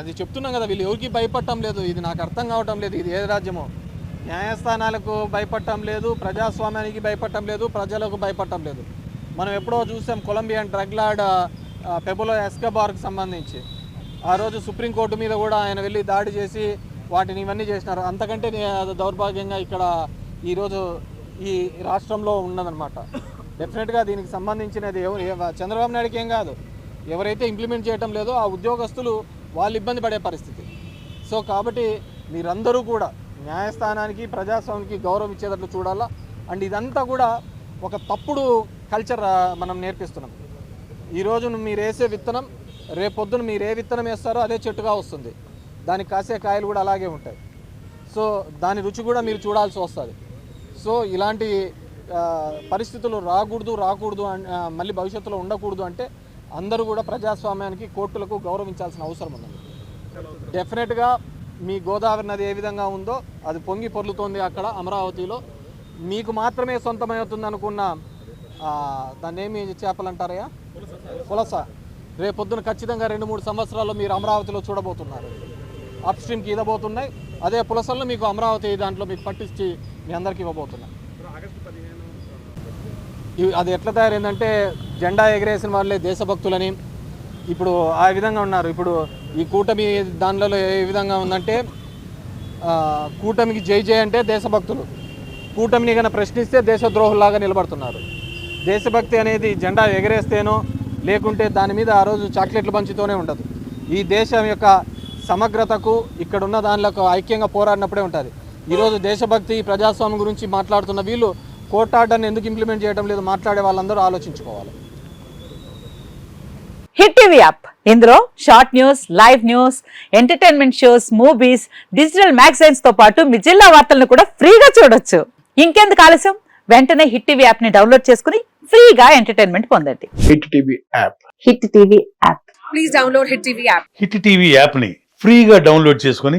అది చెప్తున్నాం కదా వీళ్ళు ఎవరికి భయపడటం లేదు. ఇది నాకు అర్థం కావటం లేదు. ఇది ఏ రాజ్యమో. న్యాయస్థానాలకు భయపడటం లేదు ప్రజాస్వామ్యానికి భయపడటం లేదు ప్రజలకు భయపడటం లేదు. మనం ఎప్పుడో చూసాం కొలంబియన్ డ్రగ్ లార్డ్ పెబులో ఎస్కబార్కి సంబంధించి. ఆ రోజు సుప్రీంకోర్టు మీద కూడా ఆయన వెళ్ళి దాడి చేసి వాటిని ఇవన్నీ చేసినారు. అంతకంటే అది దౌర్భాగ్యంగా ఇక్కడ ఈరోజు ఈ రాష్ట్రంలో ఉన్నదనమాట డెఫినెట్గా దీనికి సంబంధించినది ఎవరు చంద్రబాబు నాయుడుకి ఏం కాదు. ఎవరైతే ఇంప్లిమెంట్ చేయటం లేదో ఆ ఉద్యోగస్తులు వాళ్ళు ఇబ్బంది పడే పరిస్థితి. సో కాబట్టి మీరందరూ కూడా న్యాయస్థానానికి ప్రజాస్వామ్యానికి గౌరవం ఇచ్చేటట్లు చూడాలా? అండ్ ఇదంతా కూడా ఒక తప్పుడు కల్చర్ మనం నేర్పిస్తున్నాం. ఈరోజు మీరు వేసే విత్తనం రేపొద్దున మీరు ఏ విత్తనం వేస్తారో అదే చెట్టుగా వస్తుంది. దానికి కాసే కాయలు కూడా అలాగే ఉంటాయి. సో దాని రుచి కూడా మీరు చూడాల్సి వస్తుంది. సో ఇలాంటి పరిస్థితులు రాకూడదు రాకూడదు మళ్ళీ భవిష్యత్తులో ఉండకూడదు అంటే అందరూ కూడా ప్రజాస్వామ్యానికి కోర్టులకు గౌరవించాల్సిన అవసరం ఉంది డెఫినెట్గా మీ గోదావరి నది ఏ విధంగా ఉందో అది పొంగి పొర్లుతోంది అక్కడ అమరావతిలో. మీకు మాత్రమే సొంతమవుతుంది అనుకున్న దాన్ని ఏమి చేపలు అంటారయ్యా పులస. రేపొద్దున ఖచ్చితంగా రెండు మూడు సంవత్సరాల్లో మీరు అమరావతిలో చూడబోతున్నారు. అప్ స్ట్రీమ్కి ఇదబోతున్నాయి అదే పులసల్లో మీకు అమరావతి దాంట్లో మీకు పట్టించి మీ అందరికీ ఇవ్వబోతున్నాయి. అది ఎట్లా తయారైందంటే జెండా ఎగరేసిన వాళ్ళే దేశభక్తులని. ఇప్పుడు ఆ విధంగా ఉన్నారు. ఇప్పుడు ఈ కూటమి దానిలో ఏ విధంగా ఉందంటే కూటమికి జై జై అంటే దేశభక్తులు. కూటమిని కనుక ప్రశ్నిస్తే దేశద్రోహులాగా నిలబడుతున్నారు. దేశభక్తి అనేది జెండా ఎగరేస్తేనో లేకుంటే దాని మీద ఆ రోజు చాక్లెట్లు పంచుతూనే ఉండదు. ఈ దేశం యొక్క సమగ్రతకు ఇక్కడున్న దానిలో ఐక్యంగా పోరాడినప్పుడే ఉంటుంది. ఈరోజు దేశభక్తి ప్రజాస్వామ్యం గురించి మాట్లాడుతున్న వీళ్ళు కోర్ట్ ఆర్డర్ని ఎందుకు ఇంప్లిమెంట్ చేయడం లేదు మాట్లాడే వాళ్ళందరూ ఆలోచించుకోవాలి. Hit TV app. ఇందులో short news live news entertainment shows movies digital మ్యాగజైన్స్తో పాటు మీ జిల్లా వార్తలను కూడా ఫ్రీగా చూడొచ్చు. ఇంకెందుకు ఆలస్యం? వెంటనే హిట్ టీవీ యాప్ని డౌన్లోడ్ చేసుకుని ఫ్రీగా ఎంటర్టైన్మెంట్ పొందండి. Hit TV app. Hit TV app. Please download Hit TV app. Hit TV యాప్ని ఫ్రీగా డౌన్లోడ్ చేసుకొని